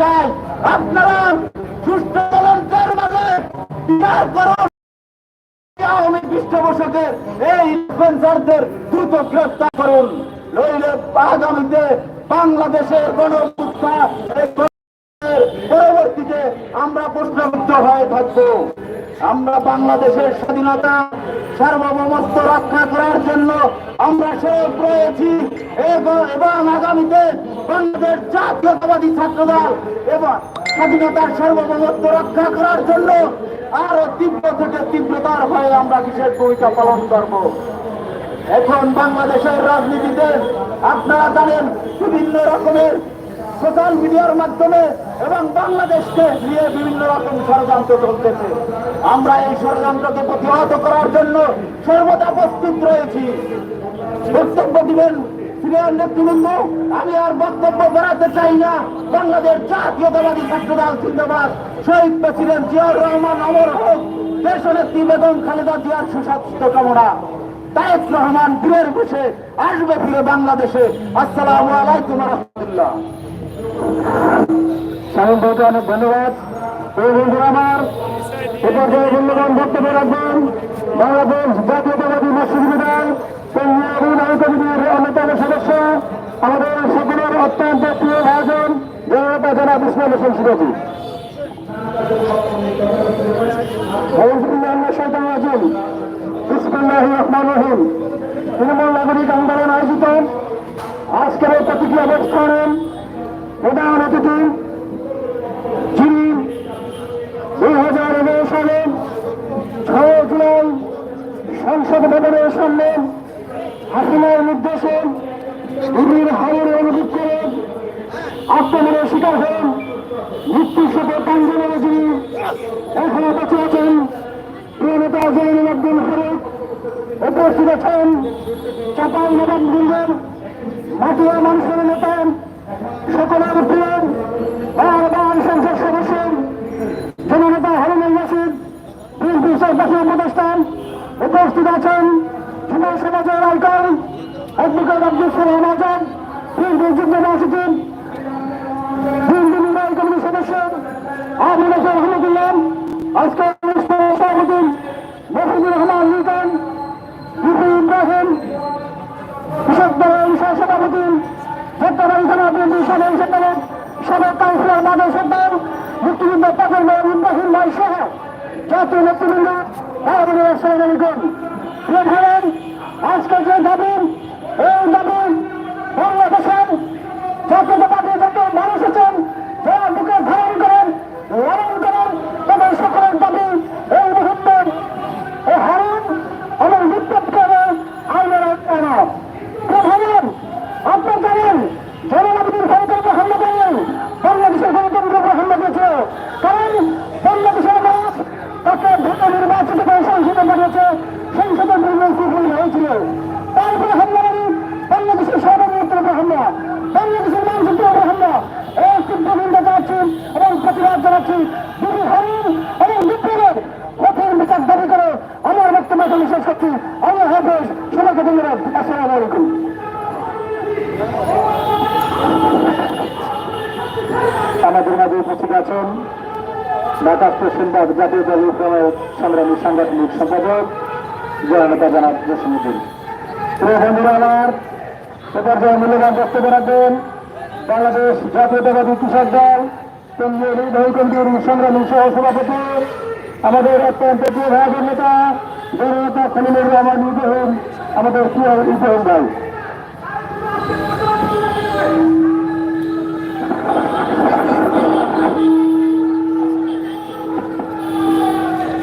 চাই, আপনারা সুস্থ তদন্তের মাঝে বিচার করুন। আওয়ামী পৃষ্ঠপোষকের এই ইনফ্লুয়েন্সারদের দ্রুত গ্রেফতার করুন। নইলে আগামীতে বাংলাদেশের গণমুক্তা পরবর্তীতে আমরা প্রশ্নবিদ্ধ হয়ে থাকব। আমরা বাংলাদেশের স্বাধীনতা সার্বভৌমত্ব রক্ষা করার জন্য আমরা সব রয়েছি। এবং আগামীতে বাংলাদেশ জাতীয়তাবাদী ছাত্রদল এবং স্বাধীনতার সার্বভৌমত্ব রক্ষা করার জন্য আরও তীব্র থেকে তীব্রতার হয়ে আমরা বিশেষ ভূমিকা পালন করব। এখন বাংলাদেশের রাজনীতিতে আপনারা জানেন বিভিন্ন রকমের সোশ্যাল মিডিয়ার মাধ্যমে এবং বাংলাদেশকে নিয়ে বিভিন্ন রকম ষড়যন্ত্র চলতেছে। আমরা এই ষড়যন্ত্রকে প্রতিহত করার জন্য সর্বদা প্রস্তুত রয়েছি। বক্তব্য দিবেন সিনিয়র নেতৃবৃন্দ, আমি আর বক্তব্য বাড়াতে চাই না। বাংলাদেশ জাতীয়তাবাদী ছাত্রদল জিন্দাবাদ। শহীদ প্রেসিডেন্ট জিয়াউর রহমান অমর হোক। দেশনেত্রী বেগম খালেদা জিয়ার সুস্বাস্থ্য কামনা। তায়েক রহমান বীরের বসে আসবে ফিরে বাংলাদেশে। আসসালামু আলাইকুম রহমতুল্লাহ। আমার সদস্য। অত্যন্ত প্রিয় তৃণমূল নাগরিক আন্দোলন আয়োজিত। আজকের এই প্রতিক্রিয়া অনুষ্ঠানের প্রধান অতিথি যিনি দুই হাজার এগারো সালে ছয় জুলাই সংসদ ভবনের সামনে হাসিনার নির্দেশে গুলির হারের অনুভব করে আক্রমণের শিকার হন। মৃত্যুর সাথে পাঞ্জাবের যিনি এখনও বেঁচে আছেন উপস্থিত আছেন চাপাই নবাবগঞ্জের মাটিয়া মানুষের নেতা সকলের প্রিয় সংসদ সদস্য, জননেতা হারুনুল রশিদ, বিএনপি উপস্থিত আছেন। যুব সমাজের আইকন, অ্যাডভোকেট আব্দুল সালাম আজাদ সদস্য আহমদ হাসান আহমদুল্লাহ আজকের সভাপতি মফিজুর রহমান লিটন বিপি ইব্রাহিম, কৃষক দলের সহ সভাপতি চট্টগ্রাম থানা বিএনপি সাধারণ সম্পাদক সাবেক কাউন্সিলর মাধব সর্দার মুক্তিযুদ্ধ পাথর মেয়র ইব্রাহিম জাতীয় নেতৃবৃন্দ আহমদ আসসালাম আলাইকুম। ভাইয়ের আজকে যে দাবি, এই দাবি বাংলাদেশের জাতীয়তাবাদী যত মানুষ আছেন বক্তব্য এখানে আল্লাহ হাফেজ। সবাইকে ধন্যবাদ। আসসালামু আলাইকুম। আমাদের মাঝে উপস্থিত আছেন ঢাকা প্রেসিডেন্ট জাতীয় দল ইসলামের সংগ্রামী সাংগঠনিক সম্পাদক জয়নেতা জানাব জসিমুদ্দিন বন্ধুরা, আমার এ পর্যায়ে মূল্যবান বক্তব্য রাখবেন। বাংলাদেশ জাতীয়তাবাদী কৃষক দল, কেন্দ্রীয় নির্বাহী সংগ্রামী সহ সভাপতি আমাদের অত্যন্ত প্রিয় ভাইয়ের নেতা জননেতা খলিলুর রহমান ইব্রাহিম আমাদের প্রিয় ইব্রাহিম ভাই।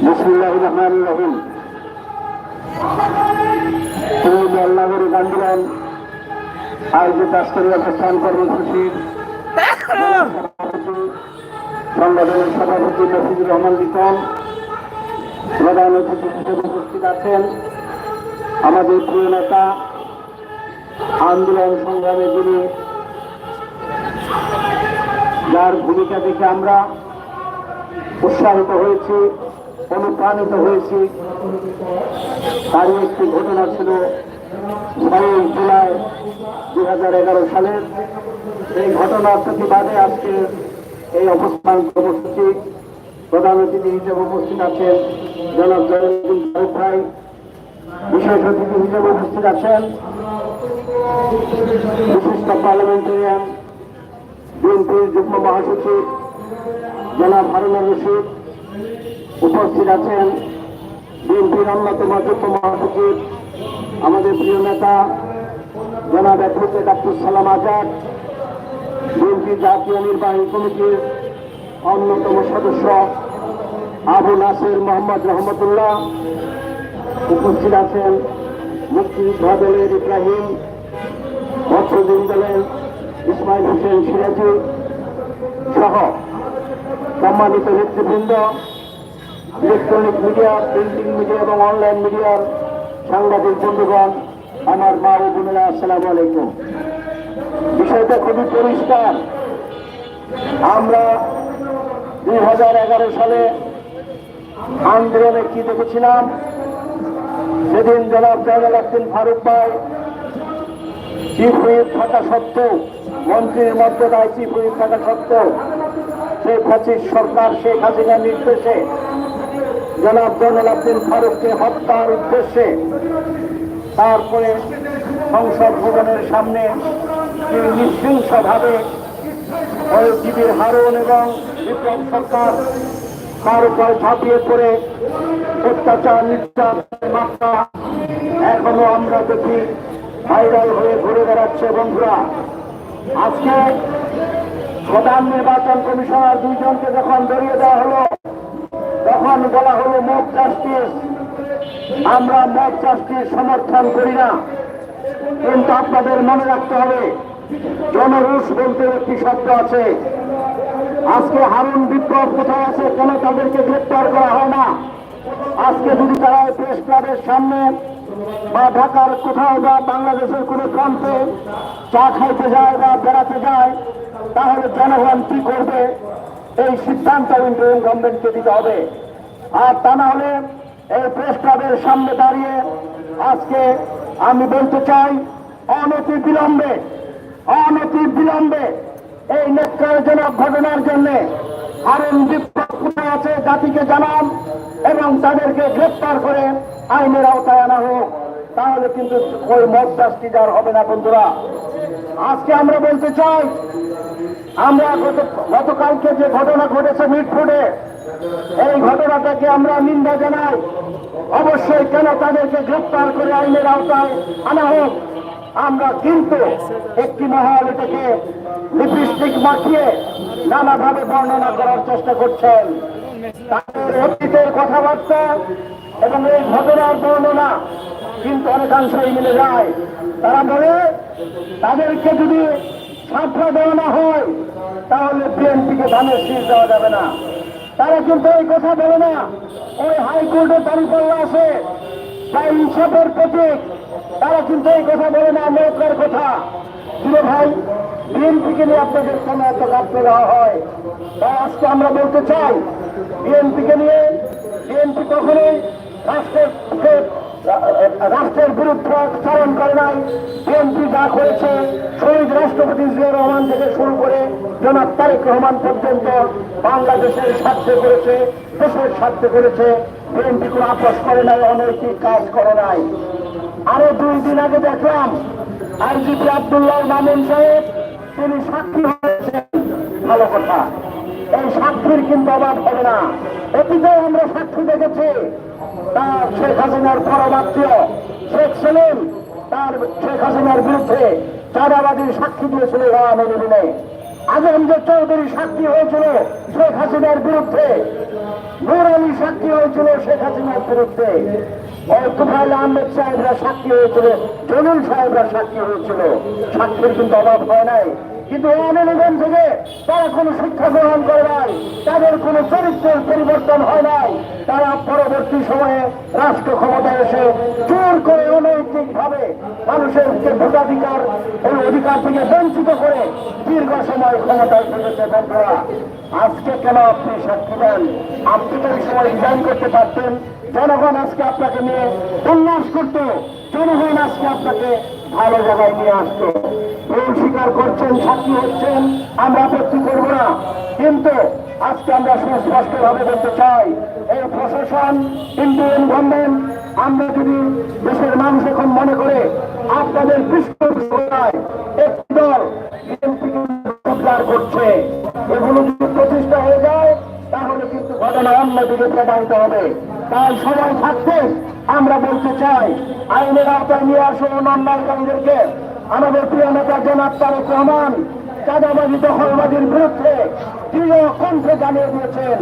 বিসমুল্লাহ রহমান রহিম। নাগরিক আন্দোলন আয়োজিত আজকের অবস্থান কর্মসূচির সংগঠনের সভাপতি মফিজুর রহমান লিটন প্রধান অতিথি হিসেবে উপস্থিত আছেন আমাদের প্রিয় নেতা, আন্দোলন সংগ্রামে যিনি, যার ভূমিকা দেখে আমরা উৎসাহিত হয়েছি, অনুপ্রাণিত হয়েছি। তারই একটি ঘটনা ছিল ছয়ই জুলাই দুই হাজার এগারো সালের এই ঘটনার প্রতিবাদে আজকে এই অবস্থান কর্মসূচি প্রধান অতিথি হিসেবে উপস্থিত আছেন জনাব ফারুক ভাই, বিশেষ অতিথি হিসেবে উপস্থিত আছেন বিশিষ্ট পার্লামেন্টারিয়ান, বিএনপির যুগ্ম মহাসচিব জনাব হারুনুর রশিদ উপস্থিত আছেন। বিএনপির অন্যতম যুগ্ম মহাসচিব, আমাদের প্রিয় নেতা জনাব অ্যাডভোকেট আব্দুল সালাম আজাদ, বিএনপি জাতীয় নির্বাহী কমিটির অন্যতম সদস্য আবু নাসির মোহাম্মদ রহমতুল্লাহ উপস্থিত আছেন মুক্তিযোদ্ধা দলের ইব্রাহিম বৎসদিন দলের ইসমাইল হোসেন সিরাজি সহ সম্মানিত নেতৃবৃন্দ, ইলেকট্রনিক মিডিয়া, প্রিন্টিং মিডিয়া এবং অনলাইন মিডিয়ার সাংবাদিক বন্ধুগণ, আমার মা ও বোনেরা, আসসালামু আলাইকুম। বিষয়টা খুবই পরিষ্কার। আমরা দুই হাজার এগারো সালে আন্দোলনে কি দেখেছিলাম। সেদিন জনাব জয়নাল ফারুক ভাই চিফ হুইপ থাকা সত্ত্বেও, মন্ত্রীর মর্যাদায় চিফ হুইপ থাকা সত্ত্বেও শেখ হাসির সরকার, শেখ হাসিনার নির্দেশে জনাব জয়নাল ফারুককে হত্যার উদ্দেশ্যে তারপরে সংসদ ভবনের সামনে তিনি নৃশংসভাবে হারুন এবং বিপ্লব সরকার তার উপর ঝাঁপিয়ে পড়ে, অত্যাচার, নির্যাতনের মাত্রা এখনও আমরা দেখি ভাইরাল হয়ে ঘুরে বেড়াচ্ছে বন্ধুরা। আজকে প্রধান নির্বাচন কমিশনার দুইজনকে যখন ধরিয়ে দেওয়া হলো, তখন বলা হলো মব জাস্টিস। আমরা মব জাস্টিস সমর্থন করি না। কিন্তু আপনাদের মনে রাখতে হবে জনরুষ বলতে একটি শব্দ আছে। আজকে হারুন বিপ্লব কোথায় আছে, কেন তাদেরকে গ্রেপ্তার করা হয় না। আজকে যদি তারা প্রেস ক্লাবের সামনে বা ঢাকার কোথাও বা বাংলাদেশের কোনো প্রান্তে চা খাইতে যায় বা বেড়াতে যায়, তাহলে জনগণ কি করবে? এই সিদ্ধান্ত ইন্টারিম গভর্নমেন্টকে দিতে হবে। আর তা না হলে এই প্রেস ক্লাবের সামনে দাঁড়িয়ে আজকে আমি বলতে চাই, অনতি বিলম্বে অনতি বিলম্বে এই নেককারজনক ঘটনার জন্য বিপ্লব আছে জাতিকে জানান এবং তাদেরকে গ্রেপ্তার করে আইনের আওতায় আনা হোক। তাহলে কিন্তু ওই শাস্তি আর হবে না, বন্ধুরা। আজকে আমরা বলতে চাই, আমরা গত গতকালকে যে ঘটনা ঘটেছে মিটফুটে এই ঘটনাটাকে আমরা নিন্দা জানাই। অবশ্যই কেন তাদেরকে গ্রেপ্তার করে আইনের আওতায় আনা হোক? আমরা কিন্তু একটি মহল এটাকে লিপস্টিক মাখিয়ে নানাভাবে বর্ণনা করার চেষ্টা করছেন। তাদের অতীতের কথাবার্তা এবং এই ঘটনার বর্ণনা কিন্তু অনেকাংশই মিলে যায়। তারা বলে, তাদেরকে যদি ছাত্রা দেওয়া না হয়, তাহলে বিএনপিকে ধানের শীষ দেওয়া যাবে না। তারা কিন্তু এই কথা বলে না। ওই হাইকোর্টে দাঁড়িপাল্লা আছে। বা ইনসাফের প্রতীক তারা কিন্তু এই কথা বলে না, নৌকার কথা। কিরে ভাই, বিএনপিকে নিয়ে আপনাদের সামনে এত কাটতে দেওয়া হয়? তাই আজকে আমরা বলতে চাই, বিএনপিকে নিয়ে, বিএনপি কখনোই রাষ্ট্রের রাষ্ট্রের বিরুদ্ধে আচরণ করে নাই। বিএনপি যা করেছে, শহীদ রাষ্ট্রপতি জিয়া রহমান থেকে শুরু করে জনাব তারেক রহমান পর্যন্ত বাংলাদেশের স্বার্থে করেছে, দেশের স্বার্থে করেছে। বিএনপি কোনো আপোষ করে নাই, অনৈতিক কাজ করে নাই। আরও দুই দিন আগে দেখলাম আর আইজিপি আবদুল্লাহ মামুন সাহেব, তিনি সাক্ষী হয়েছেন। ভালো কথা। এই সাক্ষীর কিন্তু অভাব হবে না। অতীতেও আমরা সাক্ষী দেখেছি। তার শেখ হাসিনার পরমাত্মীয় শেখ সেলিম, তার শেখ হাসিনার বিরুদ্ধে চাঁদাবাদীর সাক্ষী দিয়েছিল আওয়ামী লীগে আজমজের চৌধুরী সাক্ষী হয়েছিল শেখ হাসিনার বিরুদ্ধে। নূর আলী সাক্ষী হয়েছিল শেখ হাসিনার বিরুদ্ধে। তুফাইল আহমেদ সাহেবরা সাক্ষী হয়েছিল, জলিল সাহেবরা সাক্ষী হয়েছিল। সাক্ষীর কিন্তু অভাব হয় নাই। কিন্তু অনুমোদন থেকে তারা কোনো শিক্ষা গ্রহণ করে নাই, তাদের কোনো চরিত্রের পরিবর্তন হয় নাই। তারা পরবর্তী সময়ে রাষ্ট্র ক্ষমতায় এসে জোর করে অনৈতিক ভাবে মানুষের যে ভোটাধিকার এই অধিকার থেকে বঞ্চিত করে দীর্ঘ সময় ক্ষমতায় থেকেছে বন্ধুরা। আজকে কেন আপনি সাক্ষী দেন? আপনি তো এই সময় রিজাইন করতে পারতেন। জনগণ আজকে আপনাকে নিয়ে উল্লাস করতো। জনগণ আজকে আপনাকে ভালো জায়গায় নিয়ে আসতে ভুল স্বীকার করছেন, সাক্ষী হচ্ছেন, আমরা আপত্তি করব না। কিন্তু আজকে আমরা সুস্পষ্টভাবে বলতে চাই, এই প্রশাসন ইন্ডিয়ান গভর্নমেন্ট আমরা যদি দেশের মানুষ এখন মনে করে, আপনাদের পৃষ্ঠপোষকতায় একটি দল বিএনপিকে করছে, এগুলো যদি প্রতিষ্ঠা হয়ে যায় তাহলে কিন্তু ঘটনা অন্যদিকে প্রবাহিত হবে। তাই সবাই থাকতে আমরা বলতে চাই, আইনের আওতায় নিয়ে আসুন অন্যায়কারীদেরকে আমাদের প্রিয় নেতা জনাব তারেক রহমান, চাঁদাবাজি দখলবাজির বিরুদ্ধে দৃঢ় কণ্ঠে জানিয়ে দিয়েছেন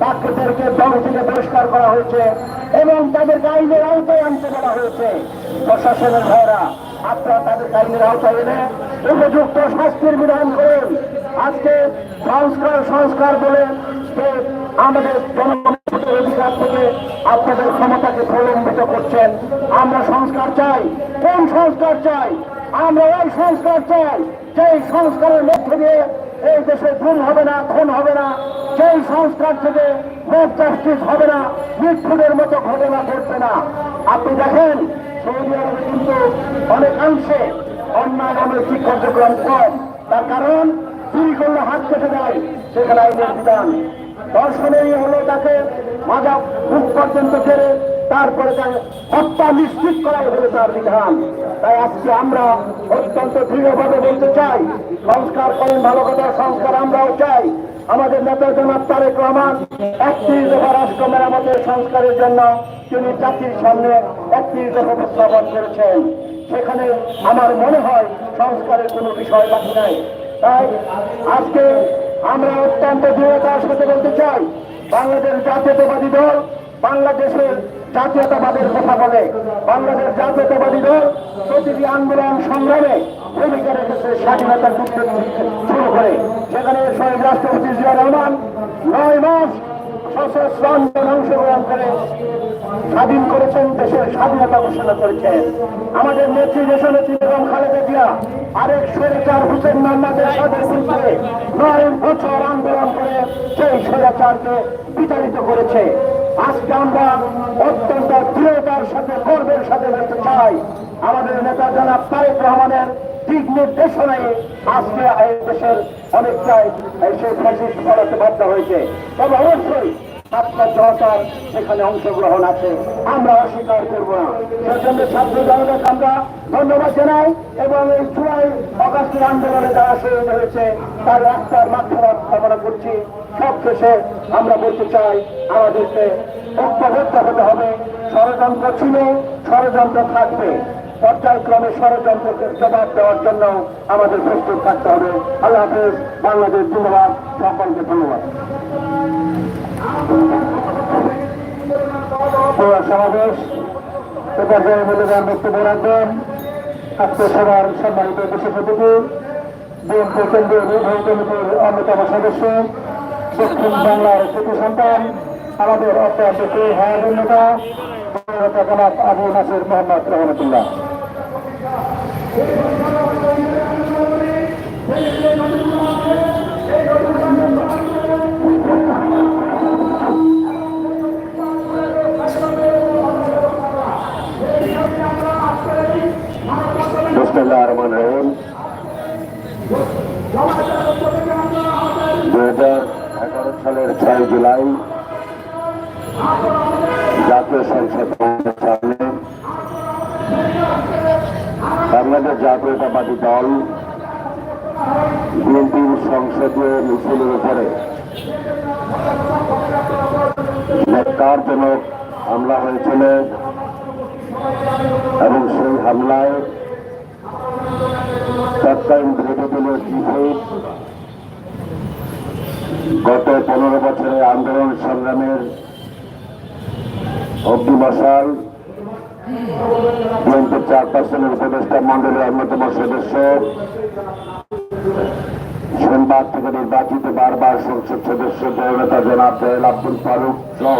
তাদেরকে দল থেকে বহিষ্কার করা হয়েছে এবং তাদের আইনের আওতায় আনতে বলা হয়েছে। প্রশাসনের ভাইরা, আপনারা তাদের আইনের আওতায় এনে উপযুক্ত শাস্তির বিধান করেন। সংস্কার সংস্কার বলে আমাদের জনগণের অধিকার থেকে আপনাদের ক্ষমতাকে প্রলম্বিত করছেন। আমরা সংস্কার চাই। কোন সংস্কার চাই? আমরা ওই সংস্কার চাই। যেই সংস্কারের মধ্যে দিয়ে এই দেশে গুম হবে না, খুন হবে না সেই সংস্কার থেকে মোট জাস্টিস হবে না মৃত্যুদের মতো ঘটনা ঘটবে না। আপনি দেখেন, সৌদি আরবে কিন্তু অনেকাংশে অন্যায় নৈতিক কার্যক্রম কম। তার কারণ চুরি করলে হাত কেটে দেয় সেখানে আইনের বিধান দর্শনেই হলো তাকে মাজা মুখ পর্যন্ত কেড়ে, তারপরে তাকে হত্যা নিশ্চিত করাই হলো তার বিধান। তাই আজকে আমরা অত্যন্ত দৃঢ়ভাবে বলতে চাই, সংস্কার করেন, ভালো কথা, সংস্কার আমরাও চাই। আমাদের নেতা জনাব তারেক রহমান একত্রিশ দফা রাষ্ট্র মেরামতের সংস্কারের জন্য তিনি জাতির সামনে একত্রিশ দফা উপস্থাপন করেছেন। সেখানে আমার মনে হয় সংস্কারের কোনো বিষয় বাকি নাই। তাই আজকে আমরা অত্যন্ত দৃঢ়তার সাথে বলতে চাই, বাংলাদেশ জাতীয়তাবাদী দল বাংলাদেশের জাতীয়তাবাদের কথা বলে। বাংলাদেশ জাতীয়তাবাদী দল প্রতিটি আন্দোলন সংগ্রামে ভূমিকা রেখেছে স্বাধীনতার যুদ্ধ শুরু করে। সেখানে শহীদ রাষ্ট্রপতি জিয়া রহমান নয় মাস সশস্ত্র আন্দোলন অংশগ্রহণ করে। স্বাধীন করেছেন দেশের স্বাধীনতা ঘোষণা করেছেন। আমাদের নেত্রী দেশনেত্রী বেগম খালেদা জিয়া, আরেক স্বৈরাচার হুসেন মোহাম্মদের সাথে বিরুদ্ধে নয় বছর আন্দোলন করে সেই স্বৈরাচারকে বিতাড়িত করেছে। আজকে আমরা অত্যন্ত দৃঢ়তার সাথে, গর্বের সাথে বলতে চাই, আমাদের নেতা জনাব তারেক রহমানের দিক নির্দেশনায় আজকে এই দেশের অনেকটাই সেই ফ্যাসিস্ট করাতে বাধ্য হয়েছে। তবে অবশ্যই ছাত্র জনতার সেখানে অংশগ্রহণ আছে। আমরা অস্বীকার করব না। সেজন্য ছাত্র জনতাকে আমরা ধন্যবাদ জানাই এবং এই জুলাই অগাস্টের আন্দোলনে যারা শহীদ হয়েছে, তার রাস্তার মাধ্যমে কামনা করছি। সব শেষে আমরা বলতে চাই, আমাদেরকে ঐক্যবদ্ধ হতে হবে। ষড়যন্ত্র ছিল, ষড়যন্ত্র থাকবে। পর্যায়ক্রমে ষড়যন্ত্রকে জবাব দেওয়ার জন্য আমাদের প্রস্তুত থাকতে হবে। আল্লাহ হাফেজ, বাংলাদেশ ধন্যবাদ সকলকে ধন্যবাদ। সমাবেশ এ পর্যায়ে মূল্যবান বক্তব্য রাখবেন। আজকে সবার সম্মানিত বিশেষ অতিথি বিএনপি কেন্দ্রীয় নির্বাহী কমিটির অন্যতম সদস্য, দক্ষিণ বাংলার সুতি সন্তান, আমাদের অত্যন্ত প্রিয় আবু নাসির মোহাম্মদ রহমতুল্লাহ। ছয় জুলাই জাতীয় সংসদ সামনে বাংলাদেশ জাতীয়তাবাদী দল বিএনপির সংসদীয় মিছিলের উপরে ন্যাক্কারজনক হামলা হয়েছিল এবং সেই হামলায় তৎকালীন বিরোধী দলীয় চিফ গত পনেরো বছরে আন্দোলন সংগ্রামের অগ্নিমশাল বিএনপির চেয়ারপারসনের উপদেষ্টা মন্ডলের অন্যতম সদস্য সোমবার থেকে নির্বাচিত বারবার সংসদ সদস্য জননেতা জনাব জয়েল আব্দুল ফারুক সহ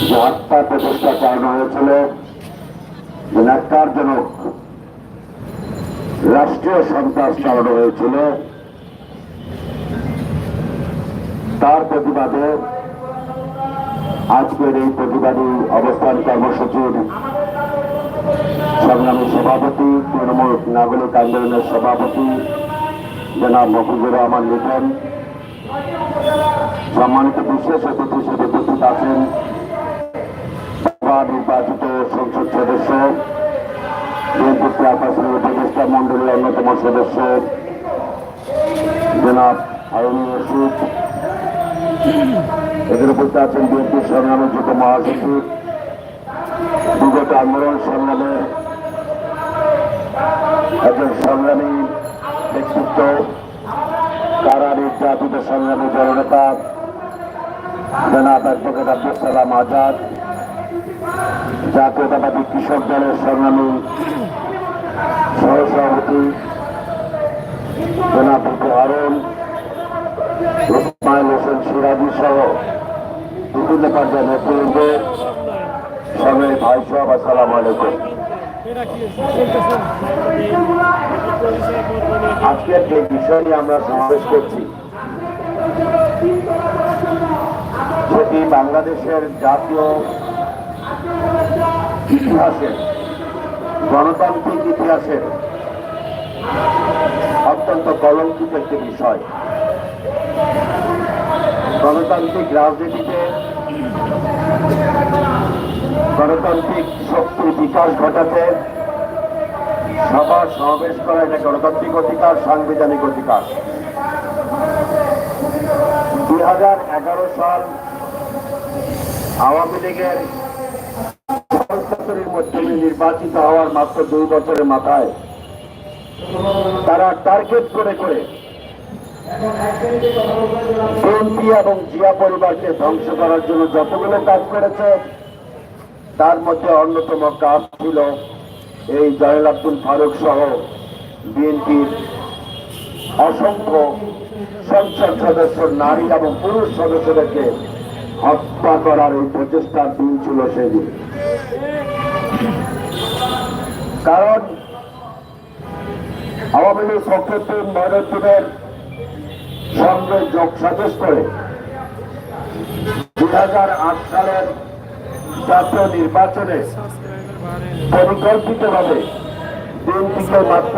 যে হত্যা প্রচেষ্টা চালানো হয়েছিল ন্যাক্কারজনক রাষ্ট্রীয় সন্ত্রাস চালানো হয়েছিল তার প্রতিবাদে আজকের এই প্রতিবাদী অবস্থান কর্মসূচির সংগ্রামী সভাপতি, তৃণমূল নাগরিক আন্দোলনের সভাপতি জনাব মফিজুর রহমান লিটন সম্মানিত বিশেষ অতিথি হিসেবে উপস্থিত আছেন নির্বাচিত সংসদ সদস্য বিএনপি চেয়ারপারসনের উপদেষ্টা মন্ডলীর অন্যতম সদস্য জনাব আইনি রশিদ এদের উপস্থিত আছেন বিএনপির সংগ্রামী যুব মহাসচিব, বিগত আন্দোলন সংগ্রামের একজন সংগ্রামী ব্যক্তিত্ব, কারা নির্যাতিত সংগ্রামী জননেতা, জনাব অ্যাডভোকেট আব্দুল সালাম আজাদ, জাতীয়তাবাদী কৃষক দলের সংগ্রামী সহসভাপতি জনাব বুকু ইসমাইল হোসেন সিরাজি সহ। বিভিন্ন পর্যায়ের নেতৃবৃন্দ সঙ্গে ভাই সব আসসালাম আলাইকুম। আজকের যে বিষয় নিয়ে আমরা সমাবেশ করছি, সেটি বাংলাদেশের জাতীয় ইতিহাসের, গণতান্ত্রিক ইতিহাসের অত্যন্ত কলঙ্কিত একটি বিষয়। গণতান্ত্রিক রাজনীতিতে গণতান্ত্রিক শক্তির বিকাশ ঘটাতে সভা সমাবেশ করা এটা গণতান্ত্রিক অধিকার, সাংবিধানিক অধিকার। দুই হাজার এগারো সাল আওয়ামী লীগের সরকারের নির্বাচিত হওয়ার মাত্র দুই বছরের মাথায় তারা টার্গেট করে করে বিএনপি এবং জিয়া পরিবারকে ধ্বংস করার জন্য যতগুলো কাজ করেছে, তার মধ্যে অন্যতম কাজ ছিল এই জয়ল আব্দুল ফারুক সহ বিএনপির অসংখ্য সংসদ সদস্য, নারী এবং পুরুষ সদস্যদেরকে হত্যা করার এই প্রচেষ্টার দিন ছিল সেদিন কারণ আওয়ামী লীগ ফখরুদ্দিন ময়নুদ্দিনের সঙ্গে যোগ সাজস করে দুই হাজার আট সালের জাতীয় নির্বাচনে পরিকল্পিতভাবে বিএনপিকে মাত্র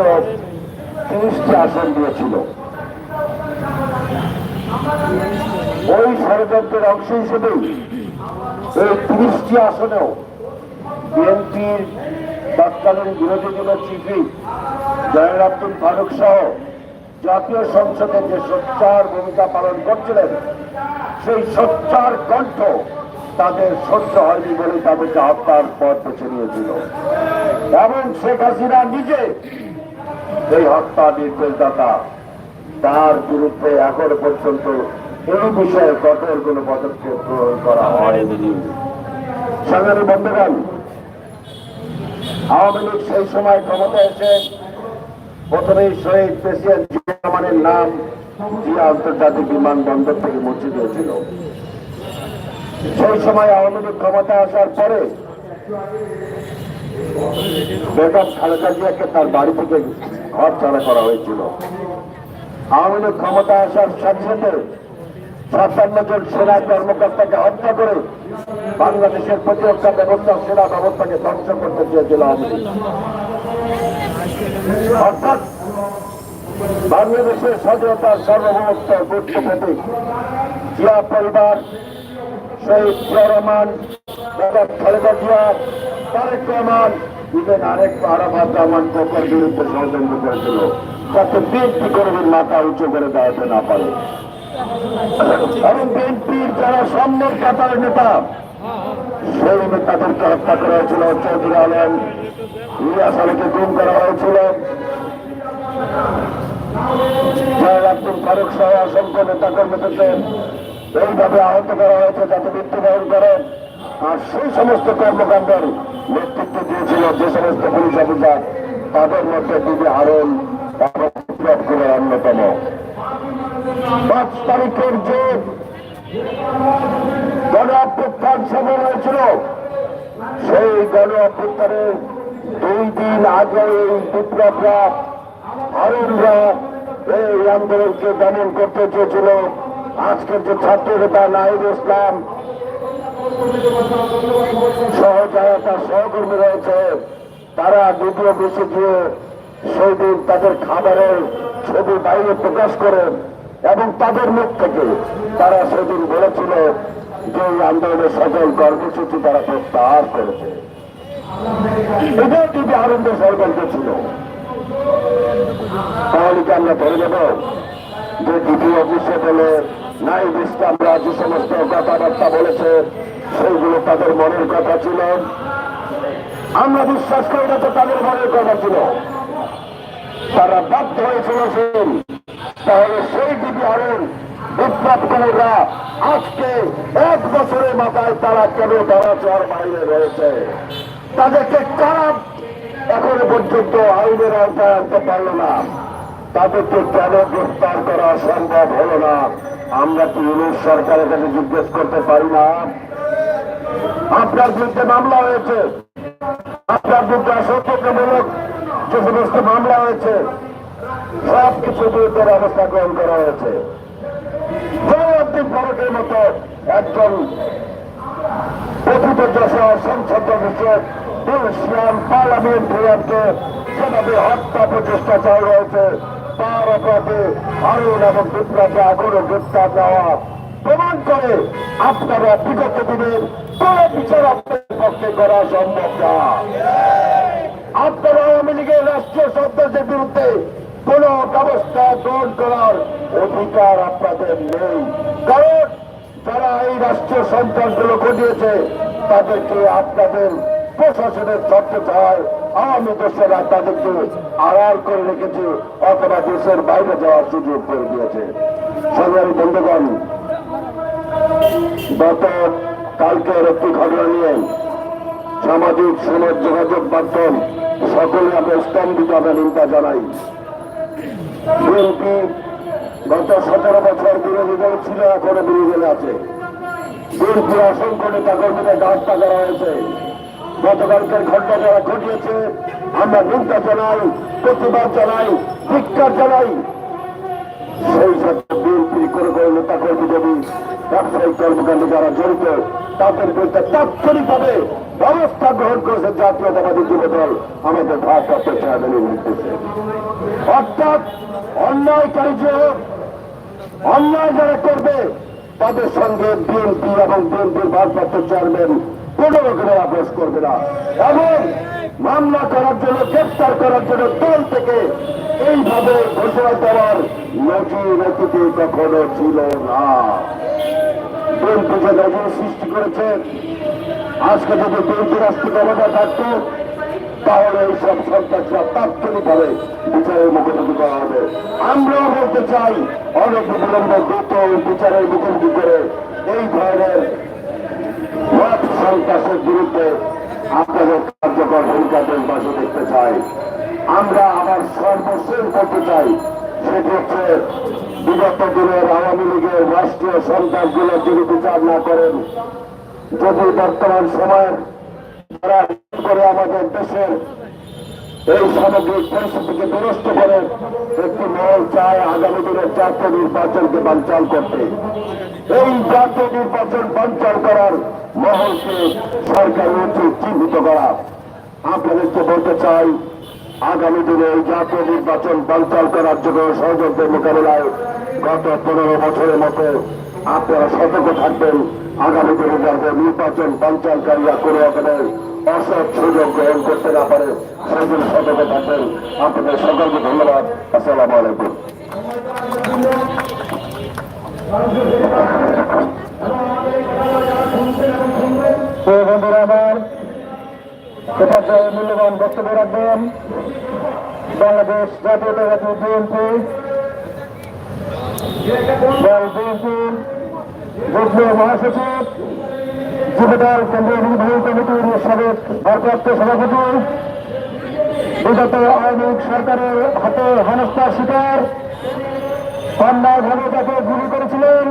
তিরিশটি আসন দিয়েছিল। ওই ষড়যন্ত্রের অংশ হিসেবেই এই তিরিশটি আসনেও বিএনপির তৎকালীন বিরোধী দলের চিফি জয়নুল আব্দুল ফারুক সহ জাতীয় সংসদে যে সোচ্চার ভূমিকা পালন করছিলেন, সেই সোচ্চার কণ্ঠ তাদের সহ্য হয়নি বলে তাদেরকে হত্যার পথ বেছে নিয়েছিল। এবং শেখ হাসিনা নিজে এই হত্যা নির্দেশদাতা, তার বিরুদ্ধে এখন পর্যন্ত এই বিষয়ে কঠোর কোন পদক্ষেপ গ্রহণ করা হয়নি। সংগ্রামী বন্ধুগণ, আওয়ামী লীগ সেই সময় ক্ষমতা এসে প্রথমেই শহীদ প্রেসিডেন্ট জিয়া নাম আন্তর্জাতিক বিমানবন্দর থেকে মুছে দিয়েছিল সেই সময় আওয়ামী লীগ ক্ষমতা আসার পরে বেগম খালেদা জিয়াকে তার বাড়ি থেকে ঘর ছাড়া করা হয়েছিল। আওয়ামী লীগ ক্ষমতা আসার সাথে সাথে সাতান্ন জন সেনা কর্মকর্তাকে হত্যা করে বাংলাদেশের প্রতিরক্ষা ব্যবস্থা সেনা ব্যবস্থাকে ধ্বংস করতে চেয়েছিল আওয়ামী লীগ। অর্থাৎ বাংলাদেশের স্বাধীনতার সর্বভৌমত্ব গুরুত্ব প্রতীক জিয়া পরিবার, শহীদ জিয়া রহমান খালেদা জিয়া, তারেক রহমান, ইভেন আরেক আরাফাত রহমান কোকর বিরুদ্ধে ষড়যন্ত্র করেছিল। যাতে বিএনপি কর্মীর মাথা উঁচু করে দাঁড়াতে না পারে। এবং বিএনপির যারা সম্মত কাতার নেতা, সেই নেতাদেরকে হত্যা করা হয়েছিল। চৌধুরী আলম ইলিয়াস আলীকে গুম করা হয়েছিল। আর সেই সমস্ত কর্মকাণ্ডের নেতৃত্ব দিয়েছিল সমস্ত পুলিশ তাদের মধ্যে দিদি হারুন অন্যতম। তারিখের যে গণ অভ্যুত্থান সফল হয়েছিল, সেই গণ অভ্যুত্থানের দুই দিন আগে এই বিপ্লবরা হারুনরা এই আন্দোলনকে দমন করতে চেয়েছিল। আজকের যে ছাত্র নেতা নাহিদ ইসলাম সহ যারা তার সহকর্মী রয়েছে, তারা দ্বিতীয় বেশি গিয়ে সেই দিন তাদের খাবারের ছবি বাইরে প্রকাশ করেন এবং তাদের মুখ থেকে তারা সেদিন বলেছিল যে এই আন্দোলনের সকল কর্মসূচি তারা প্রত্যাহার করেছে। এটাই কিন্তু আনন্দ ষড়যন্ত্র ছিল। তাহলে কি আমরা ধরে নেব যে দ্বিতীয় বিশ্বকালে নাই ইসলামরা যে সমস্ত কথাবার্তা বলেছে, সেইগুলো তাদের মনের কথা ছিল। আমরা বিশ্বাস করি না তো তাদের মনের কথা ছিল। তারা বাধ্য হয়েছিল সেদিন তাহলে সেই দিকে আরুন বিপ্লবকারীরা আজকে এক বছরের মাথায় তারা কেন ধরাচর বাইরে রয়েছে? তাদেরকে কারা এখনও পর্যন্ত আইনের আওতায় আনতে পারল না। তাদেরকে কেন গ্রেফতার করা সম্ভব হলো না? আমরা কি ইউনিট সরকারের কাছে জিজ্ঞেস করতে পারি না? আপনার বিরুদ্ধে মামলা হয়েছে। আপনার বিরুদ্ধে অসত্যমূলক যে সমস্ত মামলা হয়েছে সব কিছু বিরুদ্ধে ব্যবস্থা গ্রহণ করা হয়েছে। জয়দ্দিন ফারুকের মতো একজন কথিত যশোর সংসদ বিষয়ক বলছিলাম পার্লামেন্ট যেভাবে হত্যা প্রচেষ্টা চালু হয়েছে, তার অপরাধে হারুন এবং বিপ্লবকে এখনও গ্রেপ্তার দেওয়া। প্রমাণ করে আপনারা বিগত দিনের কোন বিচার আপনাদের পক্ষে করা সম্ভব না। আপনারা আওয়ামী লীগের রাষ্ট্রীয় সদস্যদের বিরুদ্ধে কোন ব্যবস্থা গ্রহণ করার অধিকার আপনাদের নেই। কারণ যারা এই রাষ্ট্রীয় সন্ত্রাসগুলো ঘটিয়েছে, তাদেরকে আপনাদের প্রশাসনের তথ্য চায় আওয়ামী দেশেরা তাদেরকে আড়াল করে রেখেছে, অথবা দেশের বাইরে যাওয়ার সুযোগ করে দিয়েছে। সংগ্রামী বন্ধুগণ, গত কালকের একটি ঘটনা নিয়ে সামাজিক, সমাজ যোগাযোগ মাধ্যম সকলে আমরা স্তম্ভিত আমরা নিন্দা জানাই। বিএনপি গত সতেরো বছর বিরোধী দল ছিল এখনও বিরোধী দলে আছে। বিএনপি অসংখ্য নেতা কর্মীদের হত্যা করা হয়েছে। গতকালকের ঘটনা যারা ঘটিয়েছে, আমরা নিন্দা জানাই, প্রতিবাদ জানাই, ধিক্কার জানাই। সেই সাথে বিএনপি করে করে নেতা কর্মী যদি ব্যবসায়িক কর্মকাণ্ডে যারা জড়িত, তাদের বিরুদ্ধে তাৎক্ষণিকভাবে ব্যবস্থা গ্রহণ করেছে জাতীয়তাবাদী যুব দল আমাদের ভারপ্রাপ্ত চেয়ারম্যানের নির্দেশে। অর্থাৎ অন্যায়কারী যে অন্যায় যারা করবে, তাদের সঙ্গে বিএনপি এবং বিএনপির ভারপ্রাপ্ত চেয়ারম্যান কোন রকমের আপোষ করবে না। এবং মামলা করার জন্য, গ্রেপ্তার করার জন্য দল থেকে এইভাবে ঘোষণা দেওয়ার নজির অতীতে কখনো ছিল না। বিএনপি যে নজির সৃষ্টি করেছে, আজকে যদি বিএনপি রাষ্ট্রীয় ক্ষমতা থাকতো তাহলে এইসব সন্ত্রাসরা তাৎক্ষণিকভাবে বিচারের মুখোমুখি করা হবে। আমরাও বলতে চাই অনেক বিলম্ব দ্রুত বিচারের মুখোমুখি করে এই ধরনের সন্ত্রাসের বিরুদ্ধে আপনাদের কার্যকর ভূমিকা দেশবাসী দেখতে চাই। আমরা আবার সর্বশেষ করতে চাই, সেটি হচ্ছে বিগত দিনের আওয়ামী লীগের রাষ্ট্রীয় সন্ত্রাসগুলো যদি বিচার না করেন, যদি বর্তমান সময়ের যারা করে আমাদের দেশের এই সামগ্রিক পরিস্থিতিকে বিনষ্ট করে একটি মহল চায় আগামী দিনের জাতীয় নির্বাচনকে বাঞ্চাল করতে। এই জাতীয় নির্বাচন বাঞ্চাল করার মহলকে সরকার উচিত চিহ্নিত করা। আপনাদেরকে বলতে চাই, আগামী দিনে এই জাতীয় নির্বাচন বাঞ্চাল করার জন্য ষড়যন্ত্রের মোকাবেলায় গত পনেরো বছরের মতো আপনারা সতর্ক থাকবেন। আগামী দিনে যাতে নির্বাচন বাঞ্চালকারীরা কোনো রকমের অসৎ সুযোগ গ্রহণ করতে না পারে সেদিন সতর্ক থাকবেন। আপনাদের সকলকে ধন্যবাদ। আসসালামু আলাইকুম। বন্ধুরা আমার সেটা মূল্যবান বক্তব্য রাখবেন। বাংলাদেশ জাতীয়তাবাদী বিএনপি। দল বিএনপির যুগ্ম মহাসচিব যুবদল কেন্দ্রীয় নির্বাহী কমিটির সাবেক ভারপ্রাপ্ত সভাপতি বিগত আওয়ামী সরকারের হাতে হেনস্থার শিকার। অন্যায়ভাবে তাকে গুলি করেছিলেন।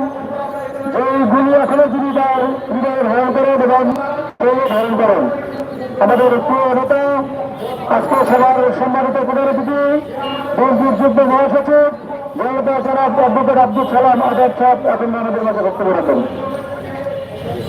যেই গুলি এখনও যিনি তার হৃদয়ে ধারণ করেন এবং ধারণ করেন। আমাদের প্রিয় নেতা, আজকে সবার সম্মানিত প্রধান অতিথি বিএনপির যুগ্ম মহাসচিব, জনতা জনাব অ্যাডভোকেট আব্দুল সালাম আজাদ সাহেব এখন আমাদের মাঝে বক্তব্য রাখেন।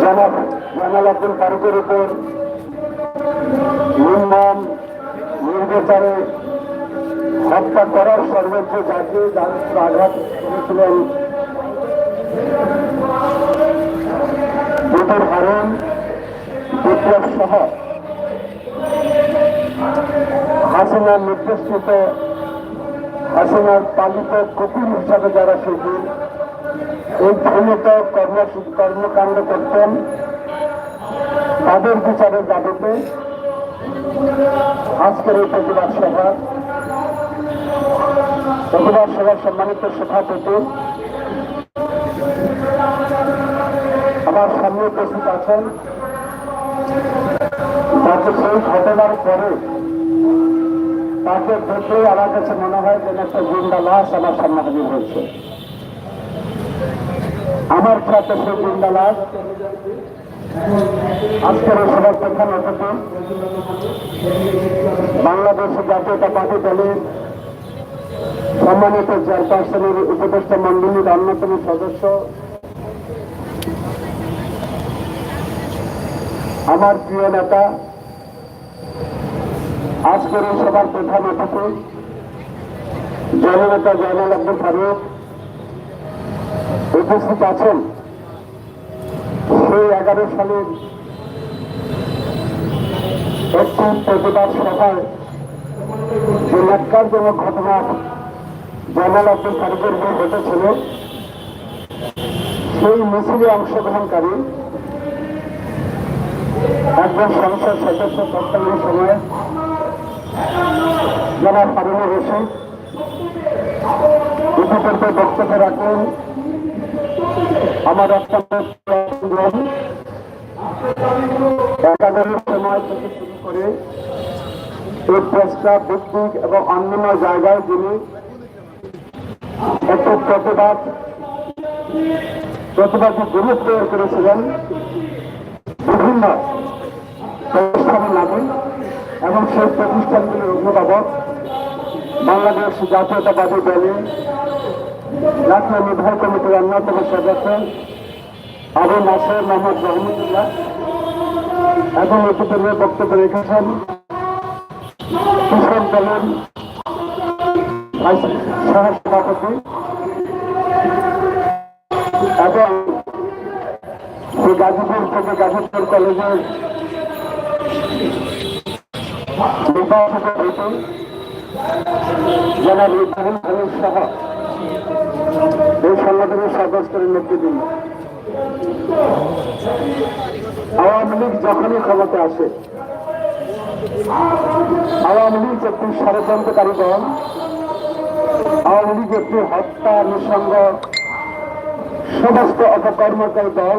জনাব জামাল আব্দুল ফারুকের উপর নির্মম নির্বিচারে হত্যা করার সর্বোচ্চ জাতীয় আঘাত করেছিলেন। দুটোর হারণ বিপ্লব সহ হাসিনার নির্দেশিত হাসিনার পালিত কুকুর হিসাবে যারা সেদিন এই কর্মসূচি কর্মকাণ্ড করতেন তাদের বিচারের দাবিতে আজকের এই প্রতিবাদ সভা। প্রতিবাদ সভার সম্মানিত সভাপতি, আমার সামনে উপস্থিত আছেন তাকে সেই ঘটনার পরে তাকে দেখে আমার কাছে মনে হয় যেন একটা জিন্দা লাশ আমার সামনে হাজির হয়েছে। আমার সেই জিন্দা আজকের সভার প্রধান অতিথি বাংলাদেশ জাতীয়তা পার্টি দলের সম্মানিত চেয়ারপারসনের উপদেষ্টা মন্ডলীর অন্যতম সদস্য। আমার প্রিয় নেতা, আজকের সভার প্রধান অতিথি জননেতা জয়নাল আব্দুল ফারুক। উপস্থিত আছেন সেই এগারো সালের একটি প্রতিবাদ সভায় যে ন্যাক্কারজনক ঘটনা জয়নাল আব্দুল ফারুকের উপর ঘটেছিল, সেই মিছিলে অংশগ্রহণকারী একজন সংসদ সদস্য তৎকালীন সময়ে জনাব হারুনুর রশিদ ইতিপূর্বে বক্তব্য রাখেন আমার একাডেমির সময় থেকে শুরু করে। এই এবং অন্যান্য জায়গায় যিনি একটি প্রতিবাদ প্রতিবাদী গ্রুপ তৈরি করেছিলেন। বিভিন্ন প্রতিষ্ঠানের নামে এবং সেই প্রতিষ্ঠানগুলির অভিভাবক বাংলাদেশ জাতীয়তাবাদী দলে জাতীয় নির্বাহী কমিটির অন্যতম সদস্য আবু নাসের মোহাম্মদ রহমতুল্লাহ। এবং ইতিপূর্বে বক্তব্য রেখেছেন কিশোর দলের সহসভাপতি এবং গাজীপুর থেকে গাজীপুর কলেজের নির্বাচিত হয়েছেন জনাব খালিদ সহ এই সংগঠনের সদস্যের নেতৃবৃন্দ আওয়ামী লীগ যখনই ক্ষমতা আসে, আওয়ামী লীগ একটি ষড়যন্ত্রকারী দল, আওয়ামী লীগ একটি হত্যা, নিঃসঙ্গ, সমস্ত অপকর্মকারী দল